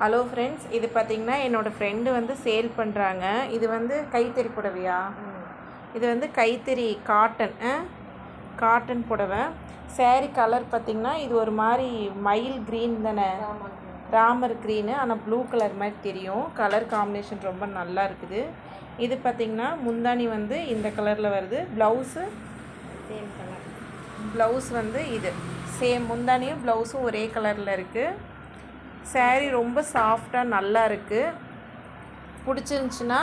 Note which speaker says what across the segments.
Speaker 1: Hello friends இது பார்த்திங்கன்னா என்னோடய ஃப்ரெண்டு வந்து சேல் பண்ணுறாங்க இது வந்து கைத்தறி புடவையா? இது வந்து கைத்தறி காட்டன் காட்டன் புடவை. சேரீ கலர் பார்த்திங்கன்னா இது ஒரு மாதிரி மயில் க்ரீன் தானே? ராமர் க்ரீனு ஆனால் ப்ளூ கலர் மாதிரி தெரியும். கலர் காம்பினேஷன் ரொம்ப நல்லா இருக்குது. இது பார்த்திங்கன்னா முந்தானி வந்து இந்த கலரில் வருது. ப்ளவுஸு
Speaker 2: சேம் கலர்
Speaker 1: ப்ளவுஸ் வந்து இது. சேம் முந்தானியும் ப்ளவுஸும் ஒரே கலரில் இருக்குது saree ரொம்ப சாஃப்டாக நல்லா இருக்குது பிடிச்சிருந்துச்சின்னா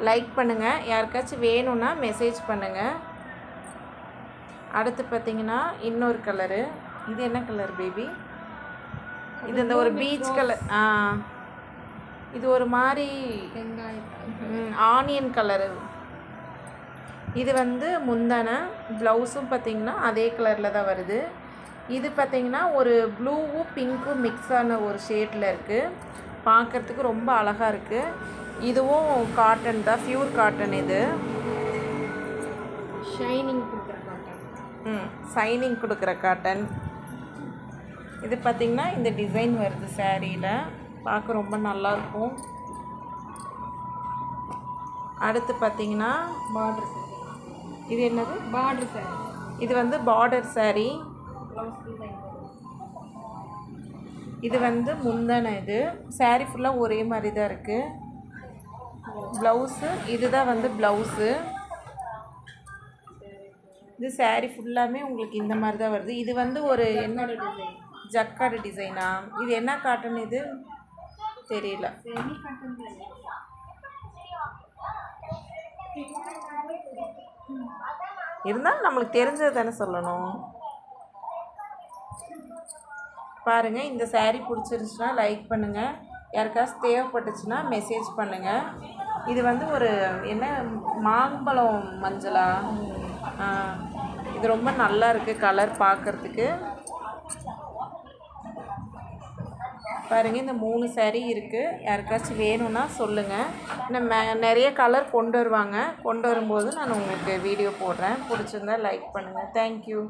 Speaker 1: லைக் பண்ணுங்கள் யாருக்காச்சும் வேணும்னா மெசேஜ் பண்ணுங்கள் அடுத்து பார்த்தீங்கன்னா இன்னொரு கலரு இது என்ன கலர் பேபி இது இந்த ஒரு பீச் கலர் ஆ. இது ஒரு மாதிரி ஆனியன் கலரு இது வந்து முந்தான ப்ளவுஸும் பார்த்தீங்கன்னா அதே கலரில் தான் வருது. இது பார்த்தீங்கன்னா ஒரு ப்ளூவும் பிங்க்கும் மிக்ஸ் ஆன ஒரு ஷேடில் இருக்குது பார்க்குறதுக்கு ரொம்ப அழகாக இருக்குது இதுவும் காட்டன் தான் பியூர் காட்டன் இது.
Speaker 2: ஷைனிங் கொடுக்குற காட்டன்
Speaker 1: ம் சைனிங் கொடுக்குற காட்டன் இது பார்த்திங்கன்னா இந்த டிசைன் வருது சாரியில் பார்க்க ரொம்ப நல்லாயிருக்கும் அடுத்து பார்த்தீங்கன்னா
Speaker 2: பார்டர் சாரி
Speaker 1: இது என்னது?
Speaker 2: பார்டர் சாரி
Speaker 1: இது வந்து பார்டர்
Speaker 2: டிசைன்
Speaker 1: இது வந்து முந்தான இது. Saree ஃபுல்லாக ஒரே மாதிரி தான் இருக்குது ப்ளவுஸு இதுதான் வந்து ப்ளவுஸு இது saree ஃபுல்லாமே உங்களுக்கு இந்த மாதிரி தான் வருது. இது வந்து ஒரு என்ன
Speaker 2: டிசைன்
Speaker 1: ஜக்காடு டிசைனா இது என்ன காட்டன் இது? தெரியல. இருந்தாலும் நம்மளுக்கு தெரிஞ்சது தானே சொல்லணும். பாருங்கள் இந்த சாரீ பிடிச்சிருந்துச்சுன்னா லைக் பண்ணுங்கள் யாருக்காச்சும் தேவைப்பட்டுச்சுன்னா மெசேஜ் பண்ணுங்கள் இது வந்து ஒரு என்ன மாம்பழம் மஞ்சளா? இது ரொம்ப நல்லா இருக்குது கலர் பார்க்குறதுக்கு பாருங்கள் இந்த மூணு சேரீ இருக்குது யாருக்காச்சும் வேணும்னா சொல்லுங்கள் இன்னும் மே- நிறைய கலர் கொண்டு வருவாங்க. கொண்டு வரும்போது நான் உங்களுக்கு வீடியோ போடுறேன். பிடிச்சிருந்தா லைக் பண்ணுங்கள் தேங்க்யூ